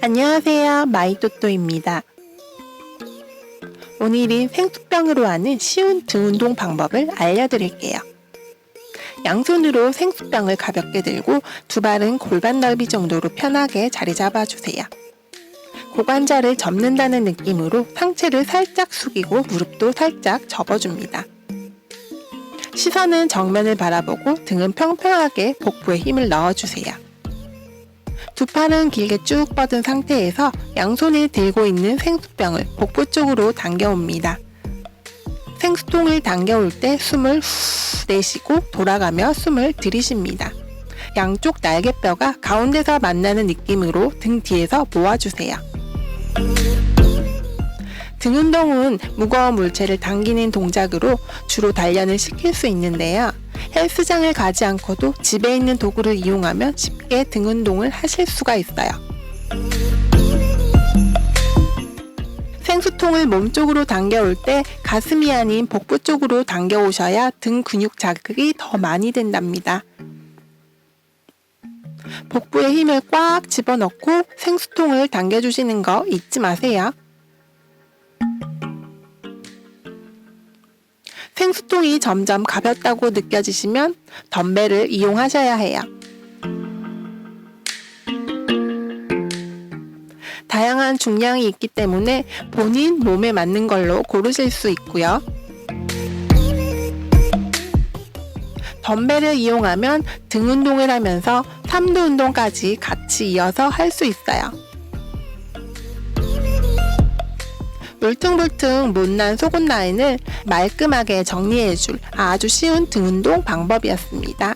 안녕하세요. 마이또또입니다. 오늘은 생수병으로 하는 쉬운 등 운동 방법을 알려드릴게요. 양손으로 생수병을 가볍게 들고 두 발은 골반 넓이 정도로 편하게 자리 잡아주세요. 고관절을 접는다는 느낌으로 상체를 살짝 숙이고 무릎도 살짝 접어줍니다. 시선은 정면을 바라보고 등은 평평하게 복부에 힘을 넣어주세요. 두 팔은 길게 쭉 뻗은 상태에서 양손이 들고 있는 생수병을 복부 쪽으로 당겨옵니다. 생수통을 당겨올 때 숨을 후 내쉬고 돌아가며 숨을 들이쉽니다. 양쪽 날개뼈가 가운데서 만나는 느낌으로 등 뒤에서 모아주세요. 등 운동은 무거운 물체를 당기는 동작으로 주로 단련을 시킬 수 있는데요. 헬스장을 가지 않고도 집에 있는 도구를 이용하면 쉽게 등 운동을 하실 수가 있어요. 생수통을 몸 쪽으로 당겨올 때 가슴이 아닌 복부 쪽으로 당겨오셔야 등 근육 자극이 더 많이 된답니다. 복부에 힘을 꽉 집어넣고 생수통을 당겨주시는 거 잊지 마세요. 생수통이 점점 가볍다고 느껴지시면 덤벨을 이용하셔야 해요. 다양한 중량이 있기 때문에 본인 몸에 맞는 걸로 고르실 수 있고요. 덤벨을 이용하면 등 운동을 하면서 삼두 운동까지 같이 이어서 할 수 있어요. 울퉁불퉁 못난 속옷 라인을 말끔하게 정리해줄 아주 쉬운 등 운동 방법이었습니다.